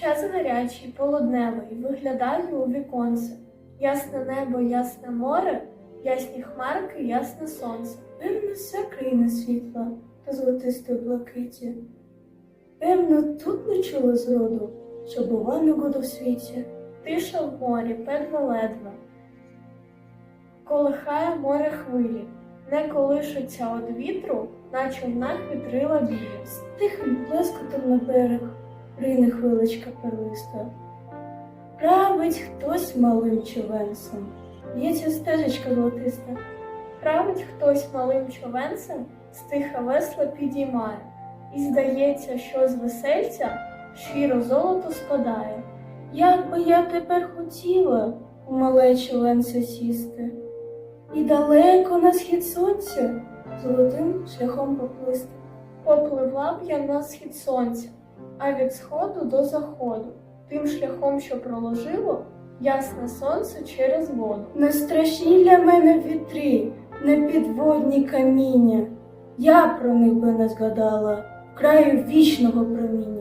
Час гарячий, полудневий, виглядаю у віконце. Ясне небо, ясне море, ясні хмарки, ясне сонце. Певно, вся країна світла та золотистої блакиті. Певно, тут не чули зроду, що бува негода в світі. Тиша в морі, педва ледве. Колихає море хвилі, не колишуться од вітру, на човнах вітрила. З тихим плескотом на берег рине хвиличка перлиста. Править хтось малим човенцем, б'ється стежечка золотиста. Править хтось малим човенцем, стиха весла підіймає, і здається, що з весельця щиро золото спадає. Як би я тепер хотіла у мале човенце сісти, і далеко на схід сонця золотим шляхом поплисти. Попливла б я на схід сонця, а від сходу до заходу, тим шляхом, що проложило ясне сонце через воду. Не страшні для мене вітри, не підводні каміння. Я про них би не згадала краю вічного проміння.